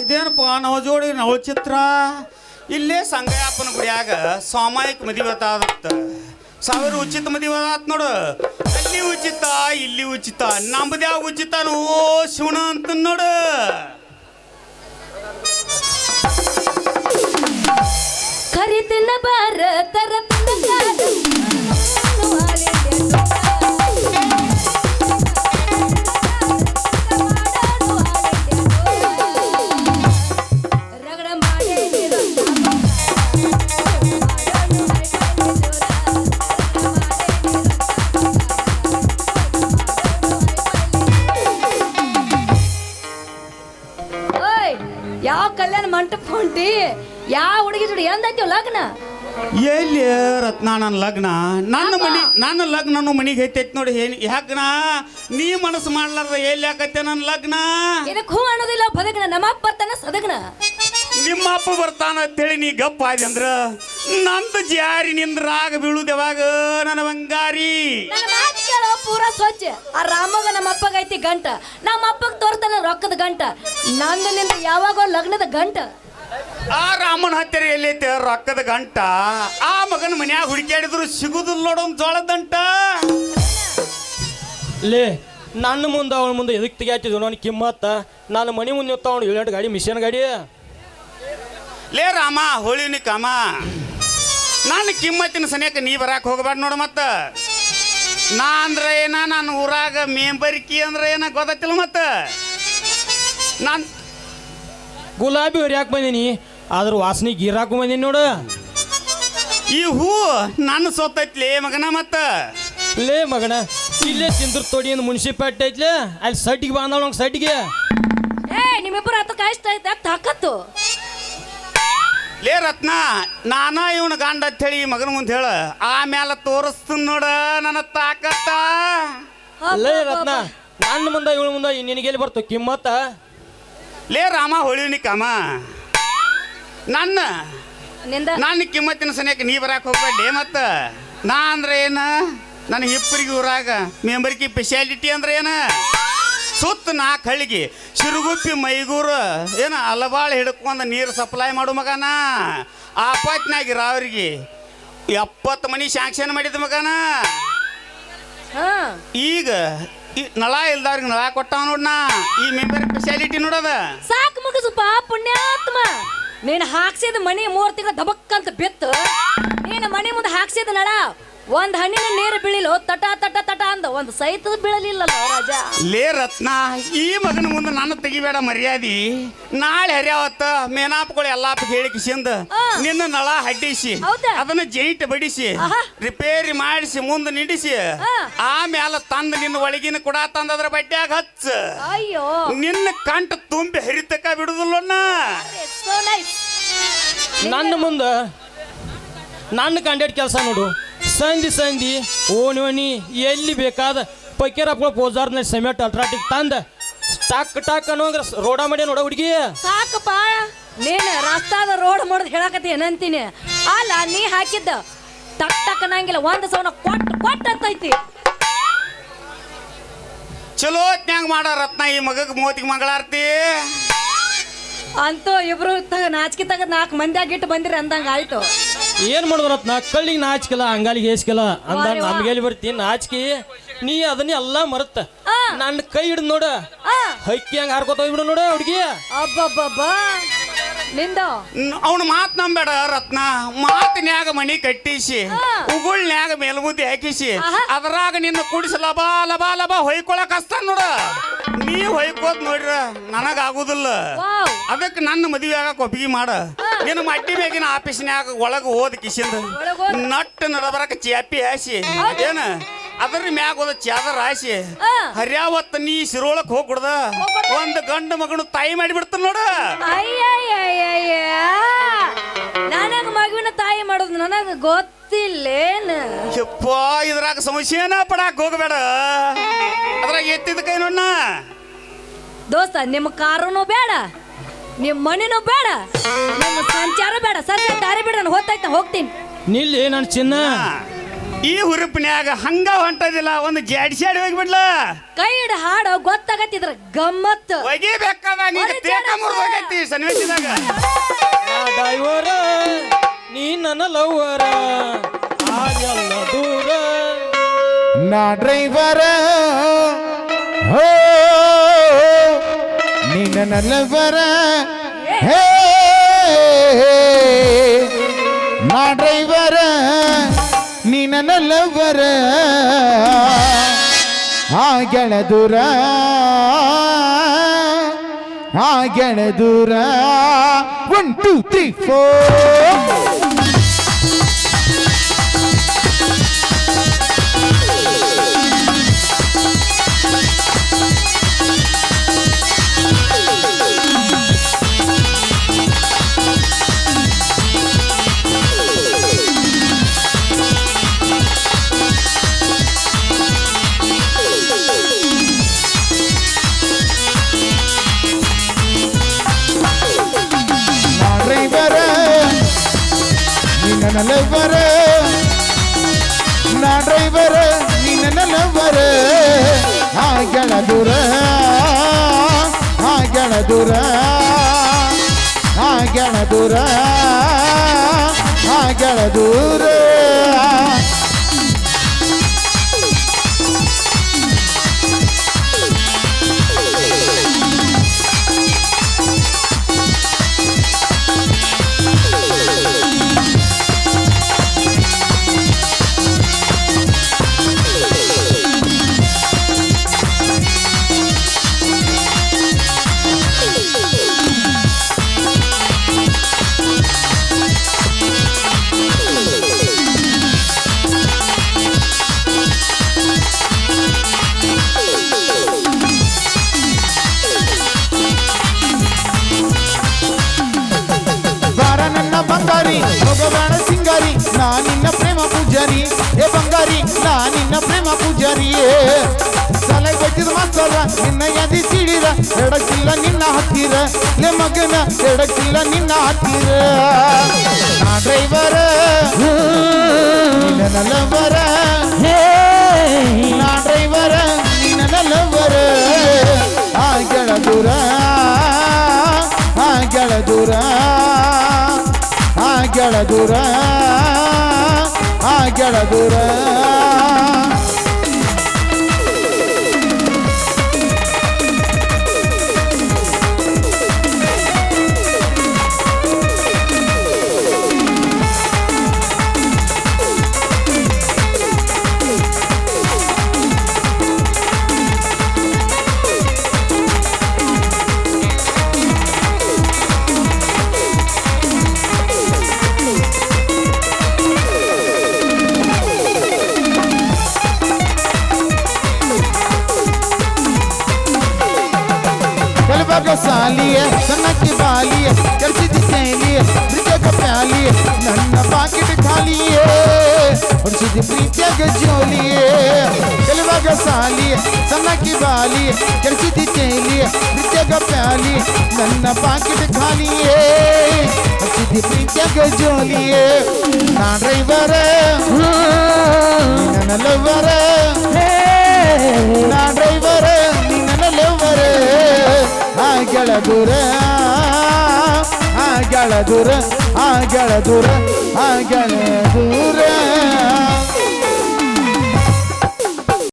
ಇದೇನಪ್ಪ, ನವ ಜೋಡಿ, ನವ ಚಿತ್ರ. ಇಲ್ಲೇ ಸಂಗಯಪ್ಪನ ಗುಡಿಯಾಗ ಸಾಮಾಯಿಕ ಮದುವೆ ಆದತ್ತ ಸಾವಿರ ಉಚಿತ ಮದುವೆ ಆತ್ ನೋಡು. ಅಲ್ಲಿ ಉಚಿತ, ಇಲ್ಲಿ ಉಚಿತ ನಮ್ದ್ಯಾವ ಉಚಿತನೋ ಶಿವಣ ಅಂತ ನೋಡು. ಕರಿತಿಲ್ಲ ಬಾರ ತರತಿಲ್ಲ ಯಾವ ಹುಡುಗಿ ಜೋಡಿ ಎಂದೈತಿ ಲಗ್ನ? ಎಲ್ಲಿ ರತ್ನ ನನ್ನ ಲಗ್ನ? ನನ್ನ ಮನಿ ನನ್ನ ಲಗ್ನನು ಮನಿಗೆ ಐತೈತಿ ನೋಡಿ ಏನ್ ಯಾಕನ ನೀ ಮನಸ್ಸು ಮಾಡ್ಲಾರ್ದ ಎಲ್ಲಿ ಯಾಕತ್ತೆ ನನ್ನ ಲಗ್ನ? ಇದಕ್ಕೆ ಹೂ ಅನ್ನೋದಿಲ್ಲ ಬದಗ್ನ ನಮ್ಮಪ್ಪ ಬರ್ತಾನ ಸದಗ್ನ. ನಿಮ್ಮ ಅಪ್ಪ ಬರ್ತಾನ ಅಂತೇಳಿ ನೀ ಗಪ್ಪ ಆದಿ ಅಂದ್ರ ನಂದು ಜಾರಿ ನಿಂದ ರಾಗ ಬೀಳುದು ಯಾವಾಗ? ನನ್ನ ಬಂಗಾರಿ. ನನ್ನ ಮಾತು ಕೇಳೋ ಪೂರ ಸ್ವಚ್ಛ. ಆ ರಾಮಗ ನಮ್ಮ ಅಪ್ಪಗೈತಿ ಗಂಟ. ನಮ್ಮ ಅಪ್ಪಗ್ ತೋರ್ತಾನ ರೊಕ್ಕದ ಗಂಟ. ನಂದು ನಿಂದ ಯಾವಾಗ ಲಗ್ನದ ಗಂಟ. ಆ ರಾಮನ ಹತ್ತಿರ ಎಲ್ಲೈತೆ ರೊಕ್ಕದ ಗಂಟ. ಆ ಮಗನ ಮನ್ಯಾಗ ಹುಡುಕ್ಯಾಡಿದ್ರು ಸಿಗುದಿಲ್ಲ ನೋಡೋನ್ ಜೋಳದಂಟ ಲೇ ನನ್ನ ಮುಂದೆ ಅವನ ಮುಂದೆ ಎದಕ್ಕೆ ತೆಗಿಯಾತಿದ್ವು ನಾನು ಕಿಮ್ಮತ್ತ? ನಾನು ಮನೆ ಮುಂದೆ ನಿಂತವನು ಏಳೆಂಟು ಗಾಡಿ ಮಿಷನ್ ಗಾಡಿ. ಲೇ ರಾಮ ಹೋಳಿನಿ ಕಾಮ. ನನ್ನ ಕಿಮ್ಮತ್ತಿನ ಸನಿಯಕ್ಕೆ ನೀ ಬರಾಕ್ ಹೋಗಬಾರ್ದು ನೋಡು ಮತ್ತ. ನಾ ಅಂದ್ರೆ ಏನ? ನಾನು ಊರಾಗ ಮೇಂಬರಿಕಿ ಅಂದ್ರೆ ಏನ ಗೊತ್ತಿಲ್ಲ ಮತ್ತ. ನಾನ್ ಗುಲಾಬಿ ಹೊರ್ಯಾಕೆ ಬಂದೀನಿ ಅದ್ರ ವಾಸನೆ ಗೀರಾಕು ಬಂದೀನಿ ನೋಡು. ಈ ಹೂ ನನ್ನ ಸೊತ್ತೈತ್ಲೇ ಮಗನ ಮತ್ತ? ಲೇ ಮಗನ ಇಲ್ಲೇ ಸಿಂದ್ರ ತೋಡಿ ಅಂತ ಮುನ್ಸಿಪಾಲ್ಟಿ ಐತ್ಲೆ ಅಲ್ಲಿ ಸೈಟಿಗೆ ಬಂದವಳ ನಂಗೆ ಸೈಟಿಗೆ ಏ ನಿಮ್ಮಿಬ್ಬರು ಹತ್ತು ಕಾಯಿಸ್ತಾ ಐತೆ ತಾಕತ್ತು. ಲೇ ರತ್ನ ನಾನ ಇವನ ಗಂಡ ಅಂತ ಹೇಳಿ ಈ ಮಗನ ಮುಂದೆ ಹೇಳ. ಆಮ್ಯಾಲ ತೋರಿಸ್ತೀನಿ ನೋಡ ನನ್ನ ತಾಕತ್ತ. ಲೇ ರತ್ನ ನನ್ನ ಮುಂದೆ ಇವಳ ಮುಂದೆ ನಿನಗೆಲ್ಲಿ ಬರ್ತು ಕಿಮ್ಮತ್ತ? ಲೇ ರಾಮ ಹೊಳಿನಿ ಕಾಮ. ನನ್ನ ನಿಂದ? ನನ್ನ ಕಿಮ್ಮತ್ತಿನ ಸನಿಯಕ್ಕೆ ನೀ ಬರಾಕ್ ಹೋಗ್ಬೇಡಿ ಮತ್ತ. ನಾ ಅಂದ್ರೆ ಏನ? ನನ್ನ ಹಿಪ್ಪರಿಗೆ ಊರಾಗ ಮೆಂಬರ್ಕಿ ಸ್ಪೆಷಾಲಿಟಿ ಅಂದ್ರೆ ಏನ? ಸುತ್ತ ನಾಲ್ಕು ಹಳ್ಳಿಗೆ ಸಿರುಗುಪ್ಪಿ ಮೈಗೂರು ಏನ ಅಲಬಾಳ ಹಿಡ್ಕೊಂಡ ನೀರು ಸಪ್ಲೈ ಮಾಡು ಮಗನ. ಆಪತ್ನಾಗಿರ ಅವ್ರಿಗೆ ಎಪ್ಪತ್ತು ಮನಿ ಶಾಂಕ್ಷನ್ ಮಾಡಿದ ಮಗನ. ಹಾ. ಈಗ ಈ ನಳ ಇಲ್ದವ್ರಿಗೆ ನಳ ಕೊಟ್ಟಾವ ನೋಡ್ನ ಈ ಮೆಂಬರ್ ಸ್ಪೆಷಾಲಿಟಿ ನೋಡದ ಸಾಕು ಮುಗಿಸಪ್ಪ ಪುಣ್ಯಾತ್ಮ. ನೀನು ಹಾಕ್ಸಿದ ಮನೆ ಮೂರ್ ತಿಂಗಳ ದಬಕ್ ಅಂತ ಬಿತ್ತು. ನೀನು ಮನೆ ಮುಂದೆ ಹಾಕ್ಸಿದ ನಳ ಒಂದ್ ಹಣ್ಣಿನ ನೀರು ಬೀಳಿಲ್ಲ ತಟ ತಟ ತಟ ಅಂದ. ಒಂದ್ ಸಹಿತ ಬೀಳಲಿಲ್ಲ ರಾಜ. ಲೇ ರತ್ನ ಈ ಮಗನ ಮುಂದೆ ನನ್ನ ತೆಗಿಬೇಡ ಮರ್ಯಾದಿ. ನಾಳೆ ಹರಿಯಾವತ್ತ ಮೇನಾಪ್ಗಳು ಎಲ್ಲಾ ಹೇಳಿ ಕಿಸಿಂದ ನಿನ್ನ ನಳ ಹಡ್ಡಿಸಿ ಹೌದಾ? ಅದನ್ನ ಜೈಟ್ ಬಡಿಸಿ ಆಹಾ. ರಿಪೇರಿ ಮಾಡಿಸಿ ಮುಂದೆ ನಿಡಿಸಿ ಆಮೇಲೆ ತಂದ ತಂದು ನಿನ್ನ ಒಳಗಿನ ಕೂಡ ತಂದದ್ರ ಬಡ್ಡ್ಯಾಗ ಹಚ್ಚ. ಅಯ್ಯೋ. ನಿನ್ನ ಕಂಠ ತುಂಬಿ ಹರಿತಕ ಬಿಡುದಿಲ್ಲಣ್ಣ. so nice. ನನ್ನ ಮುಂದೆ ನನ್ನ ಕಂಡೇಟ್ ಕೆಲಸ ನೋಡು. ಸಂಧಿ ಸಂಧಿ ಓಣಿ ಓಣಿ ಎಲ್ಲಿ ಬೇಕಾದ ಪಕ್ಕೀರಪ್ಪಳ ಪೋಜಾರ್ನ ಸಮೇಟ್ ಅಲ್ಟ್ರಾಟಿಕ್ ತಂದ. ಟಾಕ್ ಟಾಕ್ ಅನ್ನೋಂಗ್ರ ರೋಡ ಮಾಡಿ ನೋಡ ಹುಡುಗಿ. ಸಾಕಪ್ಪ. ನೀನು ರಸ್ತಾದ ರೋಡ್ ಮಾಡೋದು ಹೇಳಕತ್ತಿ ಏನಂತೀನಿ. ಅಲ್ಲ ನೀ ಹಾಕಿದ್ದ ಟಕ್ ಟಕ್ ಅನ್ನಂಗಿಲ್ಲ ಒಂದ್ ಸವನ ಕೊಟ್ಟು ಕೊಟ್ಟು ಅಂತೈತಿ. ಚಲೋ ಹೊತ್ನ್ಯಾಗ ಮಾಡ ರತ್ನ ಈ ಮಗಗ್ ಮೂವತ್ತಿಗೆ ಮಂಗಳಾರ್ತಿ. ಅಂತೂ ಇಬ್ರು ತಗ ನಾಚಿಕೆ ತಗ ನಾಲ್ಕು ಮಂದಿ ಆಗಿಟ್ಟು ಬಂದಿರಿ ಅಂದಂಗ ಆಯ್ತು. ಏನ್ ಮಾಡಿದ್ರತ್ನ ಕಳ್ಳಿಗೆ ನಾಚಿಕಲ್ಲ ಅಂಗಾಲಿಗೆ ಹೇಸ್ಕೆಲ್ಲ ಅಂದ ನಮ್ಗೆ. ನಮ್ಗೆಲ್ಲಿ ಬರ್ತಿ ನಾಚಿಕೆ ನೀ ಅದನ್ನ ಎಲ್ಲ ಮರತ್ತ. ನನ್ನ ಕೈ ಹಿಡಿದು ನೋಡ. ಹಕ್ಕಿ ಹಂಗ ಹಾರ್ಕೋತ ಹೋಗ್ಬಿಡು ನೋಡ ಹುಡುಗಿ. ಅಬ್ಬಬ್ಬಬ್ಬ. ನಿಂದ? ಅವನ ಮಾತ್ ನಂಬೇಡ ರತ್ನ. ಮಾತಿನ್ಯಾಗ ಮಣಿ ಕಟ್ಟಿಸಿ. ಉಗುಳ್ನ್ಯಾಗ ಮೇಲ್ಬುದ್ದಿ ಹಾಕಿಸಿ. ಅದ್ರಾಗ ನಿನ್ನ ಕುಡಿಸಿ ಲಬಾ ಲಬಾ ಲಬಾ ಹೊಯ್ಕೊಳಕ್ ಹಸ್ತ ನೋಡ. ನೀ ಹೊಯ್ಕೋತ್ ನೋಡ್ರ ನನಗಾಗುದಿಲ್ಲ ಅದಕ್ಕೆ ನನ್ನ ಮದುವೆ ಆಗಕ್ಕೆ ಒಪ್ಪಿಗೆ ಮಾಡ. ನಿನ್ನ ಮಟ್ಟಿ ಬೇಗಿನ ಆಫೀಸ್ನ್ಯಾಗ ಒಳಗೆ ಹೋದ ಕಿಶಿಂದ ನಟ್ಟ ನಡಬರಕ ಚಾಪಿ ಹಾಸಿ. ಏನ? ಅದ್ರ ಮ್ಯಾಗ ಹೋದ ಚಾದರ್ ಹಾಸಿ. ಹರ್ಯಾವತ್ತ ನೀ ಸಿರೋಳಕ್ ಹೋಗ್ಬಿಡ್ದ. ಒಂದು ಒಂದ್ ಗಂಡ ಮಗನು ತಾಯಿ ಮಾಡಿಬಿಡ್ತಾನ ನೋಡ. ನನಗ ಮಗುವಿನ ತಾಯಿ ಮಾಡೋದು ನನಗ ಗೊತ್ತಿಲ್ಲೇನು? ಯಪ್ಪ ಇದ್ರಾಗ ಸಮಸ್ಯೆನ ಪಡಾಕ್ ಹೋಗಬೇಡ. ಅದ್ರಾಗ ಎತ್ತಿದ ಕೈ ನೋಡ ದೋಸ್ತ ನಿಮ್ಮ ಕಾರುನು ಬೇಡ. ನಿಮ್ಮ ಮನಿನೂ ಬೇಡ. ನಿಮ್ಮ ಸಂಚಾರ ಬೇಡ. ಸಂಚಾರ ದಾರಿ ಬಿಡ ನಾನು ಹೋಗ್ತಾ ಹೋಗ್ತೀನಿ. ನಿಲ್ಲಿ ನನ್ನ ಚಿನ್ನ. ಈ ಹುರುಪಿನ್ಯಾಗ ಹಂಗ ಹೊಂಟದಿಲ್ಲ ಒಂದು ಜಾಡಿಸಾಡಿ ಹೋಗ್ಬಿಡ್ಲ ಕೈ ಹಿಡ ಹಾಡು ಗೊತ್ತಾಗತ್ತಿದ್ರ ಗಮ್ಮತ್. ಸನ್ನಿವೇಶದಾಗ. ನಾ ಡೈವರ ನೀ ನನ್ನ ಲವ್ವರ. ಆಗೆಲ್ಲ ದೂರ. ನಾ ಡ್ರೈವರ ಹೋ. ನೀನ ನಲ್ಲವರ ಹೇ, ನಾ ಡ್ರೈವರ ನೀನ ನಲ್ಲವರ ಆ ಗೆಳದುರ ಆ ಗೆಳದುರ ಒನ್ ಟೂ ತ್ರೀ ಫೋರ್ ಡ್ರೈವರ ನಿನ್ನ ನಲವರ ಆ ಗೆಳ ದೂರ ಆ ಗೆಳ ದೂರ ಆ ಗೆಳ ದೂರ ಆ ಗೆಳ ಪೂಜಾರಿ ಏ ಬಂಗಾರಿ ನಾ ನಿನ್ನ ಪ್ರೇಮ ಪೂಜಾರಿಯೇ ತಲೆ ಬಚ್ಚಿದ ಮಸಾಲ ನಿನ್ನ ಎದಿ ಸಿಡಿದ ಎಡಕ್ಕಿಲ್ಲ ನಿನ್ನ ಹತ್ತಿರ ಲೇ ಮಗನ ಎಡಕ್ಕಿಲ್ಲ ನಿನ್ನ ಹತ್ತಿರ ನಾ ಡ್ರೈವರ ನಿನ್ನ ನಲವರ ನಾ ಡ್ರೈವರ ನಿನ್ನ ನಲವರ ಆ ಗೆಳ ದೂರ ಆ ಗೆಳ ದೂರ ಆ ಗೆಳ ದೂರ ಆ ಗೆಳ ದೂರ ಕಲಬಾಗ ಸಾಲಿಯ ಸಣ್ಣಕ್ಕೆ ಬಾಲಿಯ ಕೆಲ್ಸಿದ ಸೇಲಿಯ ಪ್ರೀತಿಯಾಗ ಪ್ಯಾಲಿಯ ನನ್ನ ಪಾಕೆಟ್ ಖಾಲಿಯೇ ಹೊಡಿಸಿದ ಪ್ರೀತಿಯಾಗ ಜೋಲಿಯೇ ಕಲಬಾಗ ಸಾಲಿಯ ಸಣ್ಣಕ್ಕೆ ಬಾಲಿಯ ಕೆಲ್ಸಿದ ಸೇಲಿಯ ಪ್ರೀತಿಯಾಗ ಪ್ಯಾಲಿ ನನ್ನ ಪಾಕೆಟ್ ಖಾಲಿಯೇ ಹೊಡಿಸಿದ ಪ್ರೀತಿಯಾಗ ಜೋಲಿಯೇ ನಾ ಡ್ರೈವರ ದೂರ ಆ ಗೆಳ ದೂರ ಆ ಗೆಳ ದೂರ.